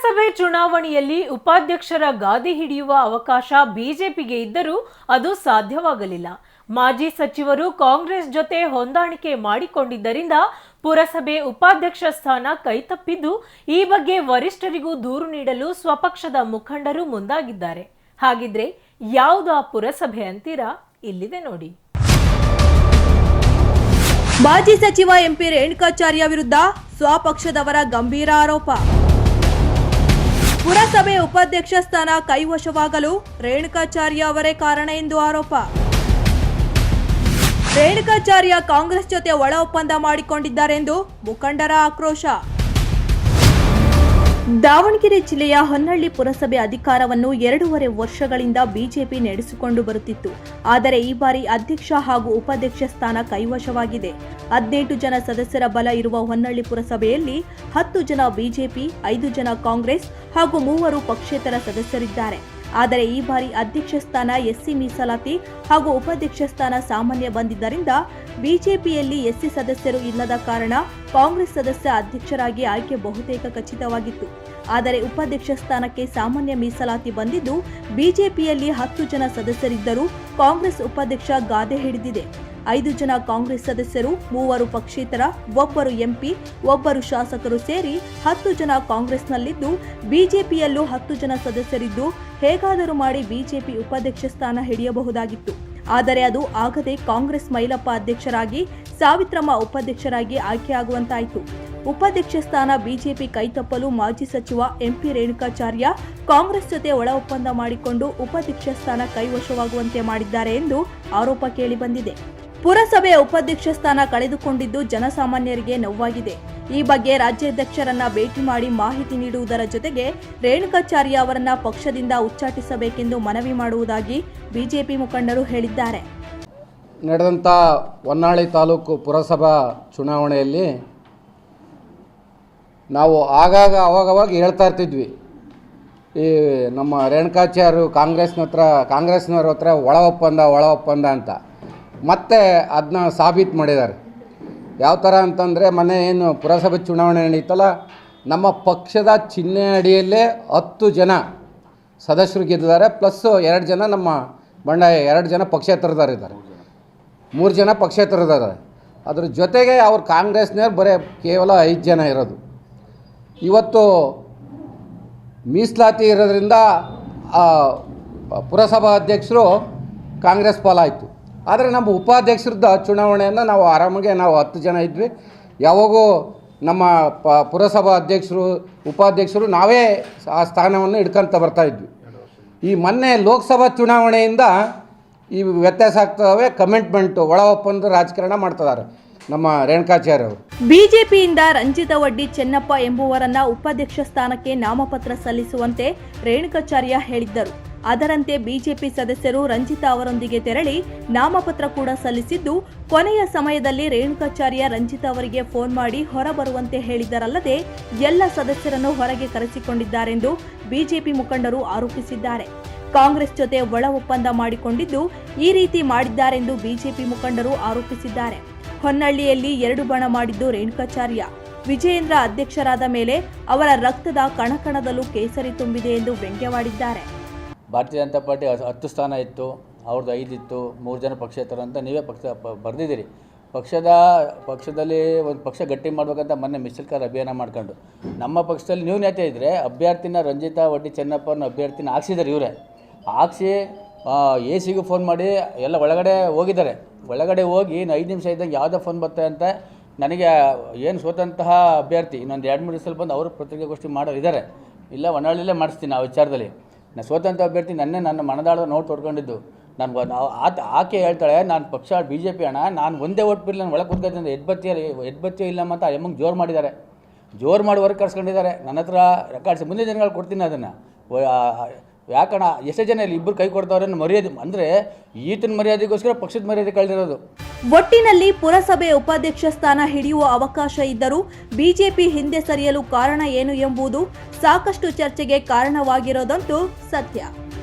ಪುರಸಭೆ ಚುನಾವಣೆಯಲ್ಲಿ ಉಪಾಧ್ಯಕ್ಷರ ಗಾದಿ ಹಿಡಿಯುವ ಅವಕಾಶ ಬಿಜೆಪಿಗೆ ಇದ್ದರೂ ಅದು ಸಾಧ್ಯವಾಗಲಿಲ್ಲ. ಮಾಜಿ ಸಚಿವರು ಕಾಂಗ್ರೆಸ್ ಜೊತೆ ಹೊಂದಾಣಿಕೆ ಮಾಡಿಕೊಂಡಿದ್ದರಿಂದ ಪುರಸಭೆ ಉಪಾಧ್ಯಕ್ಷ ಸ್ಥಾನ ಕೈತಪ್ಪಿದ್ದು, ಈ ಬಗ್ಗೆ ವರಿಷ್ಠರಿಗೂ ದೂರು ನೀಡಲು ಸ್ವಪಕ್ಷದ ಮುಖಂಡರು ಮುಂದಾಗಿದ್ದಾರೆ. ಹಾಗಿದ್ರೆ ಯಾವುದು ಆ ಪುರಸಭೆ ಅಂತೀರಾ? ಇಲ್ಲಿದೆ ನೋಡಿ. ಮಾಜಿ ಸಚಿವ ಎಂಪಿ ರೇಣುಕಾಚಾರ್ಯ ವಿರುದ್ಧ ಸ್ವಪಕ್ಷದವರ ಗಂಭೀರ ಆರೋಪ. ಪುರಸಭೆ ಉಪಾಧ್ಯಕ್ಷ ಸ್ಥಾನ ಕೈವಶವಾಗಲು ರೇಣುಕಾಚಾರ್ಯ ಅವರೇ ಕಾರಣ ಎಂದು ಆರೋಪ. ರೇಣುಕಾಚಾರ್ಯ ಕಾಂಗ್ರೆಸ್ ಜೊತೆ ಒಳ ಒಪ್ಪಂದ ಮಾಡಿಕೊಂಡಿದ್ದಾರೆಂದು ಮುಖಂಡರ ಆಕ್ರೋಶ. ದಾವಣಗೆರೆ ಜಿಲ್ಲೆಯ ಹೊನ್ನಳ್ಳಿ ಪುರಸಭೆ ಅಧಿಕಾರವನ್ನು ಎರಡೂವರೆ ವರ್ಷಗಳಿಂದ ಬಿಜೆಪಿ ನಡೆಸಿಕೊಂಡು ಬರುತ್ತಿತ್ತು. ಆದರೆ ಈ ಬಾರಿ ಅಧ್ಯಕ್ಷ ಹಾಗೂ ಉಪಾಧ್ಯಕ್ಷ ಸ್ಥಾನ ಕೈವಶವಾಗಿದೆ. ಹದಿನೆಂಟು ಜನ ಸದಸ್ಯರ ಬಲ ಇರುವ ಹೊನ್ನಳ್ಳಿ ಪುರಸಭೆಯಲ್ಲಿ ಹತ್ತು ಜನ ಬಿಜೆಪಿ, ಐದು ಜನ ಕಾಂಗ್ರೆಸ್ ಹಾಗೂ ಮೂವರು ಪಕ್ಷೇತರ ಸದಸ್ಯರಿದ್ದಾರೆ. ಆದರೆ ಈ ಬಾರಿ ಅಧ್ಯಕ್ಷ ಸ್ಥಾನ ಎಸ್ಸಿ ಮೀಸಲಾತಿ ಹಾಗೂ ಉಪಾಧ್ಯಕ್ಷ ಸ್ಥಾನ ಸಾಮಾನ್ಯ ಬಂದಿದ್ದರಿಂದ ಬಿಜೆಪಿಯಲ್ಲಿ ಎಸ್ಸಿ ಸದಸ್ಯರು ಇಲ್ಲದ ಕಾರಣ ಕಾಂಗ್ರೆಸ್ ಸದಸ್ಯ ಅಧ್ಯಕ್ಷರಾಗಿ ಆಯ್ಕೆ ಬಹುತೇಕ ಖಚಿತವಾಗಿತ್ತು. ಆದರೆ ಉಪಾಧ್ಯಕ್ಷ ಸ್ಥಾನಕ್ಕೆ ಸಾಮಾನ್ಯ ಮೀಸಲಾತಿ ಬಂದಿದ್ದು ಬಿಜೆಪಿಯಲ್ಲಿ ಹತ್ತು ಜನ ಸದಸ್ಯರಿದ್ದರೂ ಕಾಂಗ್ರೆಸ್ ಉಪಾಧ್ಯಕ್ಷ ಗಾದೆ ಹಿಡಿದಿದೆ. ಐದು ಜನ ಕಾಂಗ್ರೆಸ್ ಸದಸ್ಯರು, ಮೂವರು ಪಕ್ಷೇತರ, ಒಬ್ಬರು ಎಂಪಿ, ಒಬ್ಬರು ಶಾಸಕರು ಸೇರಿ ಹತ್ತು ಜನ ಕಾಂಗ್ರೆಸ್ನಲ್ಲಿದ್ದು, ಬಿಜೆಪಿಯಲ್ಲೂ ಹತ್ತು ಜನ ಸದಸ್ಯರಿದ್ದು, ಹೇಗಾದರೂ ಮಾಡಿ ಬಿಜೆಪಿ ಉಪಾಧ್ಯಕ್ಷ ಸ್ಥಾನ ಹಿಡಿಯಬಹುದಾಗಿತ್ತು. ಆದರೆ ಅದು ಆಗದೆ ಕಾಂಗ್ರೆಸ್ ಮೈಲಪ್ಪ ಅಧ್ಯಕ್ಷರಾಗಿ, ಸಾವಿತ್ರಮ್ಮ ಉಪಾಧ್ಯಕ್ಷರಾಗಿ ಆಯ್ಕೆಯಾಗುವಂತಾಯಿತು. ಉಪಾಧ್ಯಕ್ಷ ಸ್ಥಾನ ಬಿಜೆಪಿ ಕೈತಪ್ಪಲು ಮಾಜಿ ಸಚಿವ ಎಂಪಿ ರೇಣುಕಾಚಾರ್ಯ ಕಾಂಗ್ರೆಸ್ ಜೊತೆ ಒಳ ಒಪ್ಪಂದ ಮಾಡಿಕೊಂಡು ಉಪಾಧ್ಯಕ್ಷ ಸ್ಥಾನ ಕೈವಶವಾಗುವಂತೆ ಮಾಡಿದ್ದಾರೆ ಎಂದು ಆರೋಪ ಕೇಳಿಬಂದಿದೆ. ಪುರಸಭೆ ಉಪಾಧ್ಯಕ್ಷ ಸ್ಥಾನ ಕಳೆದುಕೊಂಡಿದ್ದು ಜನಸಾಮಾನ್ಯರಿಗೆ ನೋವಾಗಿದೆ. ಈ ಬಗ್ಗೆ ರಾಜ್ಯಾಧ್ಯಕ್ಷರನ್ನ ಭೇಟಿ ಮಾಡಿ ಮಾಹಿತಿ ನೀಡುವುದರ ಜೊತೆಗೆ ರೇಣುಕಾಚಾರ್ಯ ಅವರನ್ನ ಪಕ್ಷದಿಂದ ಉಚ್ಚಾಟಿಸಬೇಕೆಂದು ಮನವಿ ಮಾಡುವುದಾಗಿ ಬಿಜೆಪಿ ಮುಖಂಡರು ಹೇಳಿದ್ದಾರೆ. ನಡೆದಂಥ ಹೊನ್ನಾಳಿ ತಾಲೂಕು ಪುರಸಭಾ ಚುನಾವಣೆಯಲ್ಲಿ ನಾವು ಆಗಾಗ ಅವಾಗವಾಗ ಹೇಳ್ತಾ ಇರ್ತಿದ್ವಿ. ಈ ನಮ್ಮ ರೇಣುಕಾಚಾರ್ಯರು ಕಾಂಗ್ರೆಸ್ನ ಹತ್ರ ಕಾಂಗ್ರೆಸ್ನವ್ರ ಹತ್ರ ಒಳ ಒಪ್ಪಂದ ಒಳ ಒಪ್ಪಂದ ಅಂತ. ಮತ್ತೆ ಅದನ್ನ ಸಾಬೀತು ಮಾಡಿದ್ದಾರೆ. ಯಾವ ಥರ ಅಂತಂದರೆ ಮೊನ್ನೆ ಏನು ಪುರಸಭೆ ಚುನಾವಣೆ ನಡೀತಲ್ಲ, ನಮ್ಮ ಪಕ್ಷದ ಚಿಹ್ನೆ ಅಡಿಯಲ್ಲೇ ಹತ್ತು ಜನ ಸದಸ್ಯರು ಗೆದ್ದಿದ್ದಾರೆ ಪ್ಲಸ್ಸು ಎರಡು ಜನ ನಮ್ಮ ಬಂಡಾಯ, ಎರಡು ಜನ ಪಕ್ಷೇತರದಾರಿದ್ದಾರೆ ಮೂರು ಜನ ಪಕ್ಷೇತರದಾರೆ ಅದ್ರ ಜೊತೆಗೆ ಅವ್ರು ಕಾಂಗ್ರೆಸ್ನವ್ರು ಬರೀ ಕೇವಲ ಐದು ಜನ ಇರೋದು. ಇವತ್ತು ಮೀಸಲಾತಿ ಇರೋದ್ರಿಂದ ಪುರಸಭಾ ಅಧ್ಯಕ್ಷರು ಕಾಂಗ್ರೆಸ್ ಪಾಲಾಯಿತು. ಆದರೆ ನಮ್ಮ ಉಪಾಧ್ಯಕ್ಷರದ ಚುನಾವಣೆಯನ್ನು ನಾವು ಆರಾಮಾಗೆ ನಾವು ಹತ್ತು ಜನ ಇದ್ವಿ. ಯಾವಾಗೂ ನಮ್ಮ ಪ ಪುರಸಭಾ ಅಧ್ಯಕ್ಷರು, ಉಪಾಧ್ಯಕ್ಷರು ನಾವೇ ಆ ಸ್ಥಾನವನ್ನು ಹಿಡ್ಕೊಂತ ಬರ್ತಾ ಇದ್ವಿ. ಈ ಮೊನ್ನೆ ಲೋಕಸಭಾ ಚುನಾವಣೆಯಿಂದ ಈ ವ್ಯತ್ಯಾಸ ಆಗ್ತವೆ, ಕಮಿಟ್ಮೆಂಟು ಒಳ ಒಪ್ಪಂದ ರಾಜಕಾರಣ ಮಾಡ್ತಿದ್ದಾರೆ ನಮ್ಮ ರೇಣುಕಾಚಾರ್ಯ ಅವರು. ಬಿಜೆಪಿಯಿಂದ ರಂಜಿತ ವಡ್ಡಿ ಚೆನ್ನಪ್ಪ ಎಂಬುವರನ್ನ ಉಪಾಧ್ಯಕ್ಷ ಸ್ಥಾನಕ್ಕೆ ನಾಮಪತ್ರ ಸಲ್ಲಿಸುವಂತೆ ರೇಣುಕಾಚಾರ್ಯ ಹೇಳಿದ್ದರು. ಅದರಂತೆ ಬಿಜೆಪಿ ಸದಸ್ಯರು ರಂಜಿತಾ ಅವರೊಂದಿಗೆ ತೆರಳಿ ನಾಮಪತ್ರ ಕೂಡ ಸಲ್ಲಿಸಿದ್ದು, ಕೊನೆಯ ಸಮಯದಲ್ಲಿ ರೇಣುಕಾಚಾರ್ಯ ರಂಜಿತಾ ಅವರಿಗೆ ಫೋನ್ ಮಾಡಿ ಹೊರಬರುವಂತೆ ಹೇಳಿದ್ದರಲ್ಲದೆ ಎಲ್ಲ ಸದಸ್ಯರನ್ನು ಹೊರಗೆ ಕರೆಸಿಕೊಂಡಿದ್ದಾರೆಂದು ಬಿಜೆಪಿ ಮುಖಂಡರು ಆರೋಪಿಸಿದ್ದಾರೆ. ಕಾಂಗ್ರೆಸ್ ಜೊತೆ ಒಳ ಒಪ್ಪಂದ ಮಾಡಿಕೊಂಡಿದ್ದು ಈ ರೀತಿ ಮಾಡಿದ್ದಾರೆಂದು ಬಿಜೆಪಿ ಮುಖಂಡರು ಆರೋಪಿಸಿದ್ದಾರೆ. ಹೊನ್ನಳ್ಳಿಯಲ್ಲಿ ಎರಡು ಬಣ ಮಾಡಿದ್ದು ರೇಣುಕಾಚಾರ್ಯ. ವಿಜಯೇಂದ್ರ ಅಧ್ಯಕ್ಷರಾದ ಮೇಲೆ ಅವರ ರಕ್ತದ ಕಣಕಣದಲ್ಲೂ ಕೇಸರಿ ತುಂಬಿದೆ ಎಂದು ವ್ಯಂಗ್ಯವಾಡಿದ್ದಾರೆ. ಭಾರತೀಯ ಜನತಾ ಪಾರ್ಟಿ ಹತ್ತು- ಸ್ಥಾನ ಇತ್ತು, ಅವ್ರದ್ದು ಇತ್ತು, ಮೂರು ಜನ ಪಕ್ಷೇತರ ಅಂತ ನೀವೇ ಪಕ್ಷ ಬರೆದಿದ್ದೀರಿ. ಪಕ್ಷದ, ಪಕ್ಷದಲ್ಲಿ ಒಂದು ಪಕ್ಷ ಗಟ್ಟಿ ಮಾಡಬೇಕಂತ ಮೊನ್ನೆ ಮಿಸ್ಟರ್ ಕಾರ್ ಅಭಿಯಾನ ಮಾಡ್ಕೊಂಡು. ನಮ್ಮ ಪಕ್ಷದಲ್ಲಿ ನ್ಯೂನ್ಯತೆ ಇದ್ದರೆ ಅಭ್ಯರ್ಥಿನ ರಂಜಿತಾ, ವಡ್ಡಿ ಚೆನ್ನಪ್ಪನ ಅಭ್ಯರ್ಥಿನ ಹಾಕ್ಸಿದ್ದಾರೆ ಇವರೇ. ಹಾಕ್ಸಿ ಎ ಸಿಗೂ ಫೋನ್ ಮಾಡಿ, ಎಲ್ಲ ಒಳಗಡೆ ಹೋಗಿದ್ದಾರೆ. ಒಳಗಡೆ ಹೋಗಿ ಇನ್ನು ಐದು ನಿಮಿಷ ಇದ್ದಂಗೆ ಯಾವುದೋ ಫೋನ್ ಬರ್ತದೆ ಅಂತ ನನಗೆ ಏನು ಸೋತಂತಹ ಅಭ್ಯರ್ಥಿ ಇನ್ನೊಂದು ಎರಡು ಮೂರು ದಿವಸದಲ್ಲಿ ಬಂದು ಅವರು ಪತ್ರಿಕಾಗೋಷ್ಠಿ ಮಾಡೋರು ಇದ್ದಾರೆ ಇಲ್ಲ ಹೊನ್ನಾಳಿಲೇ ಮಾಡಿಸ್ತೀನಿ ಆ ವಿಚಾರದಲ್ಲಿ. ನಾನು ಸೋತಂಥ ಅಭ್ಯರ್ಥಿ, ನನ್ನೇ ನನ್ನ ಮನದಾಳದ ನೋಟ್ ತೊಡ್ಕೊಂಡಿದ್ದು. ನಾನು ಆತ ಆಕೆ ಹೇಳ್ತಾಳೆ, ನಾನು ಪಕ್ಷ ಬಿ ಜೆ ಪಿ ಅಣ್ಣ, ನಾನು ಒಂದೇ ಓಟ್ ಬಿರ್ಲಿ ನಾನು ಒಳಗೆ ಕೂತ್ಕೊಳ್ತೀನಿ ಎದ್ಬತ್ತಿಯಲ್ಲಿ ಎದ್ಬತ್ತಿ ಇಲ್ಲ ಅಂತ ಎಮ್ಮಂಗೆ ಜೋರು ಮಾಡಿದ್ದಾರೆ. ಜೋರು ಮಾಡಿ ಹೊರಗೆ ಕರ್ಸ್ಕೊಂಡಿದ್ದಾರೆ. ನನ್ನ ಹತ್ರ ರೆಕಾರ್ಡ್ಸ್ ಮುಂದೆ ಜನಗಳು ಕೊಡ್ತೀನಿ ಅದನ್ನು. ಯಾಕಣ್ಣ? ಎಷ್ಟೇ ಜನ ಇಲ್ಲಿ ಇಬ್ಬರು ಕೈ ಕೊಡ್ತಾವ್ರೆ ಮರ್ಯಾದೆ ಅಂದರೆ ಈತನ ಮರ್ಯಾದೆಗೋಸ್ಕರ ಪಕ್ಷದ ಮರ್ಯಾದೆ ಕಳೆದಿರೋದು. ಒಟ್ಟಿನಲ್ಲಿ ಪುರಸಭೆ ಉಪಾಧ್ಯಕ್ಷ ಸ್ಥಾನ ಹಿಡಿಯುವ ಅವಕಾಶ ಇದ್ದರೂ ಬಿಜೆಪಿ ಹಿಂದೆ ಸರಿಯಲು ಕಾರಣ ಏನು ಎಂಬುದು ಸಾಕಷ್ಟು ಚರ್ಚೆಗೆ ಕಾರಣವಾಗಿರೋದಂತೂ ಸತ್ಯ.